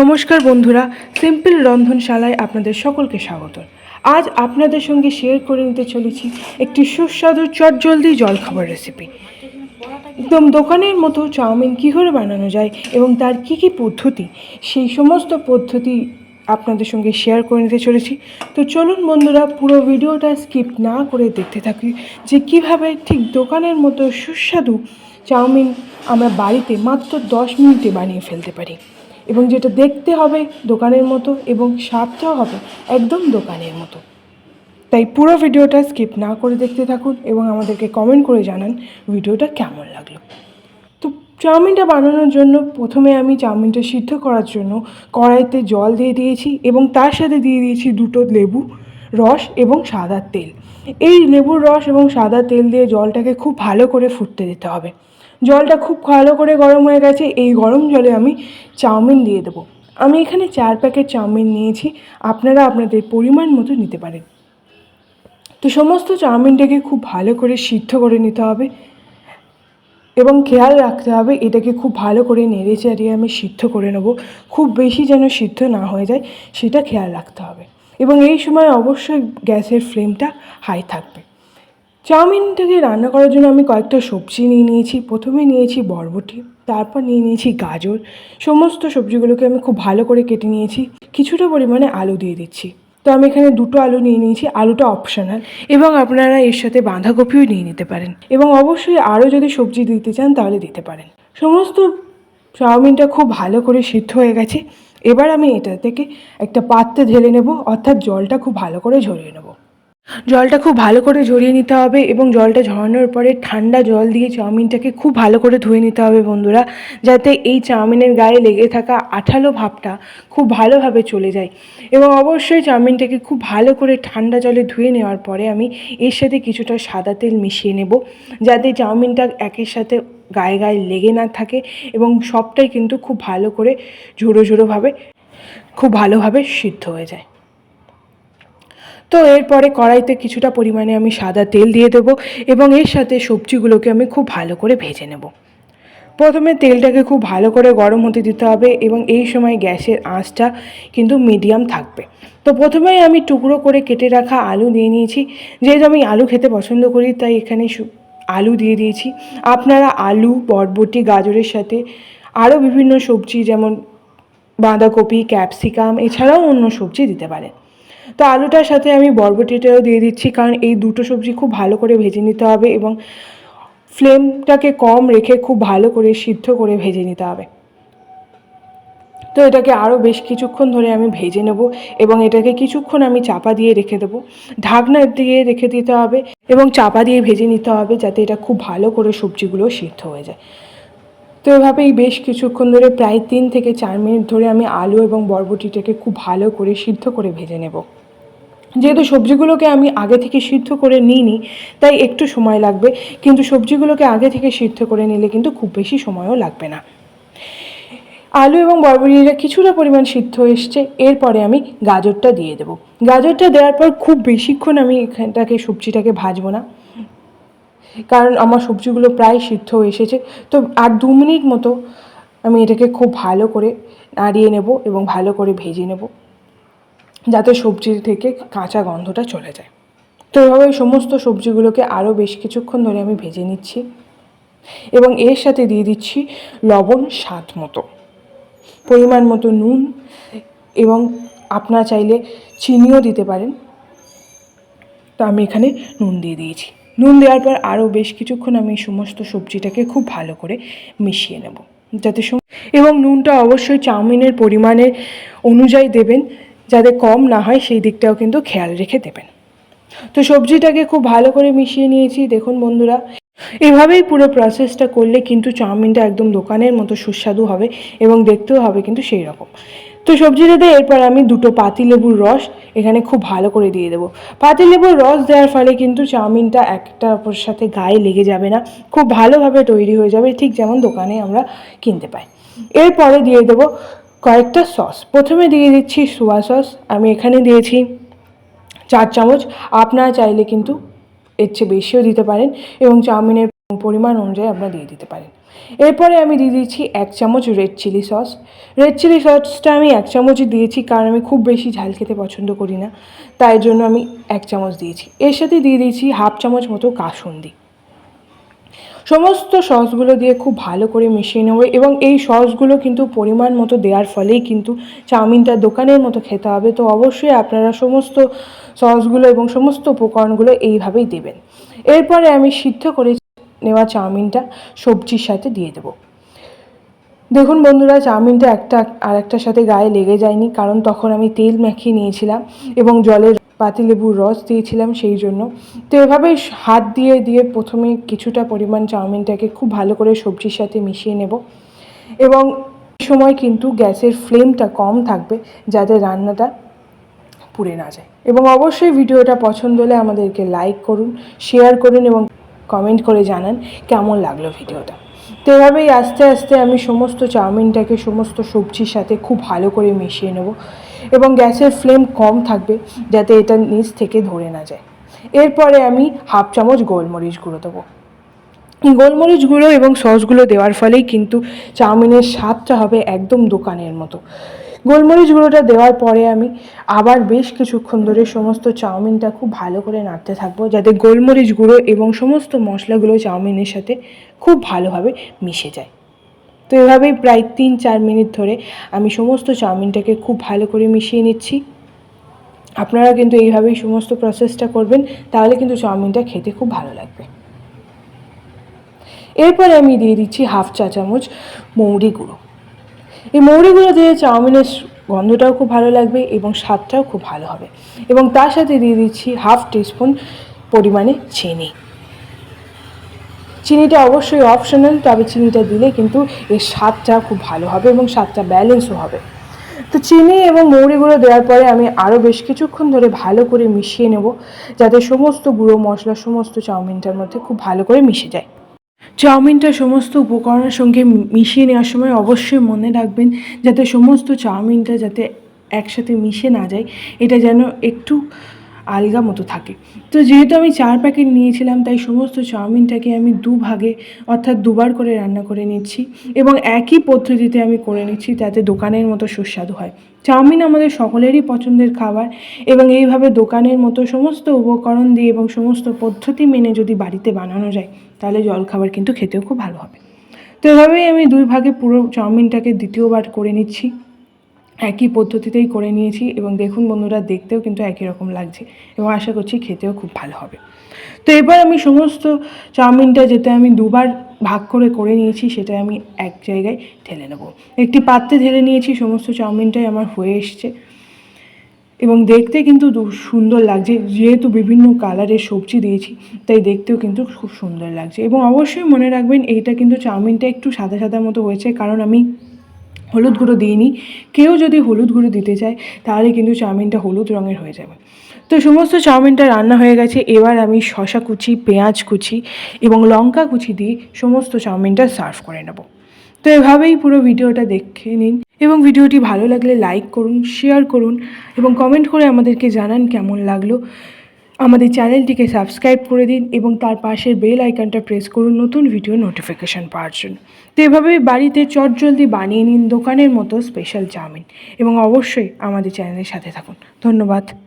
নমস্কার বন্ধুরা, সিম্পল রন্ধনশালায় আপনাদের সকলকে স্বাগত। আজ আপনাদের সঙ্গে শেয়ার করে নিতে চলেছি একটি সুস্বাদু চটজলদি জলখাবার রেসিপি একদম দোকানের মতো চাউমিন কী করে বানানো যায় এবং তার কী কী পদ্ধতি, সেই সমস্ত পদ্ধতি আপনাদের সঙ্গে শেয়ার করে নিতে চলেছি। তো চলুন বন্ধুরা, পুরো ভিডিওটা স্কিপ না করে দেখতে থাকি যে কীভাবে ঠিক দোকানের মতো সুস্বাদু চাউমিন আমরা বাড়িতে মাত্র দশ মিনিটে বানিয়ে ফেলতে পারি। এবং যেটা দেখতে হবে দোকানের মতো এবং স্বাদটাও হবে একদম দোকানের মতো। তাই পুরো ভিডিওটা স্কিপ না করে দেখতে থাকুন এবং আমাদেরকে কমেন্ট করে জানান ভিডিওটা কেমন লাগল। তো চাউমিনটা বানানোর জন্য প্রথমে আমি চাউমিনটা সিদ্ধ করার জন্য কড়াইতে জল দিয়ে দিয়েছি এবং তার সাথে দিয়ে দিয়েছি দুটো লেবু রস এবং সাদা তেল। এই লেবুর রস এবং সাদা তেল দিয়ে জলটাকে খুব ভালো করে ফুটতে দিতে হবে। জলটা খুব ভালো করে গরম হয়ে গেছে, এই গরম জলে আমি চাউমিন দিয়ে দেবো। আমি এখানে চার প্যাকেট চাউমিন নিয়েছি, আপনারা আপনাদের পরিমাণ মতো নিতে পারেন। তো সমস্ত চাউমিনটাকে খুব ভালো করে সিদ্ধ করে নিতে হবে এবং খেয়াল রাখতে হবে, এটাকে খুব ভালো করে নেড়ে চাড়িয়ে আমি সিদ্ধ করে নেব। খুব বেশি যেন সিদ্ধ না হয়ে যায়, সেটা খেয়াল রাখতে হবে। এবং এই সময় অবশ্যই গ্যাসের ফ্লেমটা হাই থাকবে। চাউমিনটাকে রান্না করার জন্য আমি কয়েকটা সবজি নিয়ে নিয়েছি। প্রথমে নিয়েছি বরবটি, তারপর নিয়ে নিয়েছি গাজর। সমস্ত সবজিগুলোকে আমি খুব ভালো করে কেটে নিয়েছি। কিছুটা পরিমাণে আলু দিয়ে দিচ্ছি। তো আমি এখানে দুটো আলু নিয়ে নিয়েছি, আলুটা অপশনাল এবং আপনারা এর সাথে বাঁধাকপিও নিয়ে নিতে পারেন। এবং অবশ্যই আরও যদি সবজি দিতে চান, তাহলে দিতে পারেন। সমস্ত চাউমিনটা খুব ভালো করে সিদ্ধ হয়ে গেছে। এবার আমি এটা থেকে একটা পাত্রে ঢেলে নেব, অর্থাৎ জলটা খুব ভালো করে ঝরিয়ে নেব। জলটা খুব ভালো করে ঝরিয়ে নিতে হবে এবং জলটা ঝরানোর পরে ঠান্ডা জল দিয়ে চাউমিনটাকে খুব ভালো করে ধুয়ে নিতে হবে বন্ধুরা, যাতে এই চাউমিনের গায়ে লেগে থাকা আঠালো ভাবটা খুব ভালোভাবে চলে যায়। এবং অবশ্যই চাউমিনটাকে খুব ভালো করে ঠান্ডা জলে ধুয়ে নেওয়ার পরে আমি এর সাথে কিছুটা সাদা তেল মিশিয়ে নেব, যাতে চাউমিনটা একের সাথে গায়ে গায়ে লেগে না থাকে এবং সবটাই কিন্তু খুব ভালো করে ঝুড়ো ঝুড়োভাবে খুব ভালোভাবে সিদ্ধ হয়ে যায়। তো এরপরে কড়াইতে কিছুটা পরিমাণে আমি সাদা তেল দিয়ে দেবো এবং এর সাথে সবজিগুলোকে আমি খুব ভালো করে ভেজে নেব। প্রথমে তেলটাকে খুব ভালো করে গরম হতে দিতে হবে এবং এই সময় গ্যাসের আঁচটা কিন্তু মিডিয়াম থাকবে। তো প্রথমেই আমি টুকরো করে কেটে রাখা আলু দিয়ে নিয়েছি। যেহেতু আমি আলু খেতে পছন্দ করি, তাই এখানে আলু দিয়ে দিয়েছি। আপনারা আলু, বরবটি, গাজরের সাথে আরও বিভিন্ন সবজি যেমন বাঁধাকপি, ক্যাপসিকাম, এছাড়াও অন্য সবজি দিতে পারেন। তো আলুটার সাথে আমি বরবটিটাও দিয়ে দিচ্ছি, কারণ এই দুটো সবজি খুব ভালো করে ভেজে নিতে হবে এবং ফ্লেমটাকে কম রেখে খুব ভালো করে সিদ্ধ করে ভেজে নিতে হবে। তো এটাকে আরও বেশ কিছুক্ষণ ধরে আমি ভেজে নেব এবং এটাকে কিছুক্ষণ আমি চাপা দিয়ে রেখে দেবো। ঢাকনা দিয়ে রেখে দিতে হবে এবং চাপা দিয়ে ভেজে নিতে হবে যাতে এটা খুব ভালো করে সবজিগুলো সিদ্ধ হয়ে যায়। তো এভাবেই বেশ কিছুক্ষণ ধরে প্রায় তিন থেকে চার মিনিট ধরে আমি আলু এবং বরবটিটাকে খুব ভালো করে সিদ্ধ করে ভেজে নেব। যেহেতু সবজিগুলোকে আমি আগে থেকে সিদ্ধ করে নিইনি, তাই একটু সময় লাগবে, কিন্তু সবজিগুলোকে আগে থেকে সিদ্ধ করে নিলে কিন্তু খুব বেশি সময়ও লাগবে না। আলু এবং বরবটিটা কিছুটা পরিমাণ সিদ্ধ এসছে, এরপরে আমি গাজরটা দিয়ে দেবো। গাজরটা দেওয়ার পর খুব বেশিক্ষণ আমি এখানটাকে, সবজিটাকে ভাজবো না। কারণ আমার সবজিগুলো প্রায় সিদ্ধ এসেছে। তো আর দু মিনিট মতো আমি এটাকে খুব ভালো করে নাড়িয়ে নেব এবং ভালো করে ভেজে নেব, যাতে সবজি থেকে কাঁচা গন্ধটা চলে যায়। তো এভাবে সমস্ত সবজিগুলোকে আরও বেশ কিছুক্ষণ ধরে আমি ভেজে নিচ্ছি এবং এর সাথে দিয়ে দিচ্ছি লবণ স্বাদ মতো, পরিমাণ মতো নুন এবং আপনারা চাইলে চিনিও দিতে পারেন। তো আমি এখানে নুন দিয়ে দিয়েছি। নুন দেওয়ার পর আরও বেশ কিছুক্ষণ আমি সমস্ত সবজিটাকে খুব ভালো করে মিশিয়ে নেব। যাতে এবং নুনটা অবশ্যই চাউমিনের পরিমাণের অনুযায়ী দেবেন, যাতে কম না হয় সেই দিকটাও কিন্তু খেয়াল রেখে দেবেন। তো সবজিটাকে খুব ভালো করে মিশিয়ে নিয়েছি, দেখুন বন্ধুরা। এভাবেই পুরো প্রসেসটা করলে কিন্তু চাউমিনটা একদম দোকানের মতো সুস্বাদু হবে এবং দেখতেও হবে কিন্তু সেই রকম। তো সবজিটাতে এরপর আমি দুটো পাতিলেবুর রস এখানে খুব ভালো করে দিয়ে দেবো। পাতিলেবুর রস দেওয়ার ফলে কিন্তু চাউমিনটা একটা অপর সাথে গায়ে লেগে যাবে না, খুব ভালোভাবে তৈরি হয়ে যাবে, ঠিক যেমন দোকানে আমরা কিনতে পাই। এরপরে দিয়ে দেবো কয়েকটা সস। প্রথমে দিয়ে দিচ্ছি সোয়া সস, আমি এখানে দিয়েছি চার চামচ। আপনারা চাইলে কিন্তু এর চেয়ে বেশিও দিতে পারেন এবং চাউমিনের পরিমাণ অনুযায়ী আপনারা দিয়ে দিতে পারেন এরপরে আমি দিয়ে দিচ্ছি এক চামচ red chilli sauce red chilli সসটা আমি এক চামচই দিয়েছি কারণ আমি খুব বেশি ঝাল খেতে পছন্দ করি না। তাই জন্য আমি এক চামচ দিয়েছি। এর সাথে দিয়ে দিয়েছি হাফ চামচ মতো কাসুন্দি। সমস্ত সসগুলো দিয়ে খুব ভালো করে মিশিয়ে নেব এবং এই সসগুলো কিন্তু পরিমাণ মতো দেওয়ার ফলেই কিন্তু চাউমিনটা দোকানের মতো খেতে হবে। তো অবশ্যই আপনারা সমস্ত সসগুলো এবং সমস্ত উপকরণগুলো এইভাবেই দেবেন। এরপরে আমি সিদ্ধ করে নেওয়া চাউমিনটা সবজির সাথে দিয়ে দেবো। দেখুন বন্ধুরা, চাউমিনটা একটা আর একটার সাথে গায়ে লেগে যায়নি, কারণ তখন আমি তেল মাখিয়ে নিয়েছিলাম এবং জলের পাতিলেবুর রস দিয়েছিলাম সেই জন্য। তো এভাবে হাত দিয়ে দিয়ে প্রথমে কিছুটা পরিমাণ চাউমিনটাকে খুব ভালো করে সবজির সাথে মিশিয়ে নেব এবং সময় কিন্তু গ্যাসের ফ্লেমটা কম থাকবে যাতে রান্নাটা পুড়ে না যায়। এবং অবশ্যই ভিডিওটা পছন্দ হলে আমাদেরকে লাইক করুন, শেয়ার করুন এবং কমেন্ট করে জানান কেমন লাগল ভিডিওটা। তো এভাবেই আস্তে আস্তে আমি সমস্ত চাউমিনটাকে, সমস্ত সবজির সাথে খুব ভালো করে মিশিয়ে নেব এবং গ্যাসের ফ্লেম কম থাকবে যাতে এটা নিচ থেকে ধরে না যায়। এরপরে আমি হাফ চামচ গোলমরিচ গুঁড়ো দেবো। গোলমরিচ গুঁড়ো এবং সসগুলো দেওয়ার ফলেই কিন্তু চাউমিনের স্বাদটা হবে একদম দোকানের মতো। গোলমরিচ গুঁড়োটা দেওয়ার পরে আমি আবার বেশ কিছুক্ষণ ধরে সমস্ত চাউমিনটা খুব ভালো করে নাড়তে থাকব, যাতে গোলমরিচ গুঁড়ো এবং সমস্ত মশলাগুলো চাউমিনের সাথে খুব ভালোভাবে মিশে যায়। তো এভাবেই প্রায় তিন চার মিনিট ধরে আমি সমস্ত চাউমিনটাকে খুব ভালো করে মিশিয়ে নিচ্ছি। আপনারা কিন্তু এইভাবেই সমস্ত প্রসেসটা করবেন, তাহলে কিন্তু চাউমিনটা খেতে খুব ভালো লাগবে। এরপরে আমি দিয়ে দিচ্ছি হাফ চা চামচ মৌরি গুঁড়ো। এই মৌরি গুঁড়ো দিয়ে চাউমিনের গন্ধটাও খুব ভালো লাগবে এবং স্বাদটাও খুব ভালো হবে। এবং তার সাথে দিয়ে দিচ্ছি হাফ টিস্পুন পরিমাণে চিনি। চিনিটা অবশ্যই অপশনাল, তবে চিনিটা দিলে কিন্তু এর স্বাদটা খুব ভালো হবে এবং স্বাদটা ব্যালেন্সও হবে। তো চিনি এবং মৌরি গুঁড়ো দেওয়ার পরে আমি আরও বেশ কিছুক্ষণ ধরে ভালো করে মিশিয়ে নেব, যাতে সমস্ত গুঁড়ো মশলা, সমস্ত চাউমিনটার মধ্যে খুব ভালো করে মিশে যায়। চাউমিনটা সমস্ত উপকরণের সঙ্গে মিশিয়ে নেওয়ার সময় অবশ্যই মনে রাখবেন যাতে সমস্ত চাউমিনটা যাতে একসাথে মিশে না যায়। এটা যেন একটু আলগা মতো থাকে। তো যেহেতু আমি চার প্যাকেট নিয়েছিলাম, তাই সমস্ত চাউমিনটাকে আমি দু ভাগে, অর্থাৎ দুবার করে রান্না করে নিচ্ছি এবং একই পদ্ধতিতে আমি করে নিচ্ছি যাতে দোকানের মতো সুস্বাদু হয়। চাউমিন আমাদের সকলেরই পছন্দের খাবার এবং এইভাবে দোকানের মতো সমস্ত উপকরণ দিয়ে এবং সমস্ত পদ্ধতি মেনে যদি বাড়িতে বানানো যায়, তাহলে জলখাবার কিন্তু খেতেও খুব ভালো হবে। তো এভাবেই আমি দুই ভাগে পুরো চাউমিনটাকে দ্বিতীয়বার করে নিচ্ছি। একই পদ্ধতিতেই করে নিয়েছি এবং দেখুন বন্ধুরা, দেখতেও কিন্তু একই রকম লাগছে এবং আশা করছি খেতেও খুব ভালো হবে। তো এবার আমি সমস্ত চাউমিনটা যেটা আমি দুবার ভাগ করে করে নিয়েছি সেটা আমি এক জায়গায় ঢেলে নেব। একটি পাত্রে ঢেলে নিয়েছি, সমস্ত চাউমিনটাই আমার হয়ে এসছে এবং দেখতে কিন্তু সুন্দর লাগছে। যেহেতু বিভিন্ন কালারের সবজি দিয়েছি, তাই দেখতেও কিন্তু খুব সুন্দর লাগছে এবং অবশ্যই মনে রাখবেন, এইটা কিন্তু চাউমিনটা একটু সাদা সাদা মতো হয়েছে, কারণ আমি হলুদ গুঁড়ো দিইনি। কেউ যদি হলুদ গুঁড়ো দিতে চায়, তাহলে কিন্তু চাউমিনটা হলুদ রঙের হয়ে যাবে। তো সমস্ত চাউমিনটা রান্না হয়ে গেছে। এবার আমি শশা কুচি, পেঁয়াজ কুচি এবং লঙ্কা কুচি দিয়ে সমস্ত চাউমিনটা সার্ভ করে নেব। তো এভাবেই পুরো ভিডিওটা দেখে নিন এবং ভিডিওটি ভালো লাগলে লাইক করুন, শেয়ার করুন এবং কমেন্ট করে আমাদেরকে জানান কেমন লাগল। আমাদের চ্যানেলটিকে সাবস্ক্রাইব করে দিন এবং তার পাশের বেল আইকনটা প্রেস করুন নতুন ভিডিও নোটিফিকেশান পাওয়ার জন্য। তো এভাবে বাড়িতে চটজলদি বানিয়ে নিন দোকানের মতো স্পেশাল চাউমিন। এবং অবশ্যই আমাদের চ্যানেলের সাথে থাকুন। ধন্যবাদ।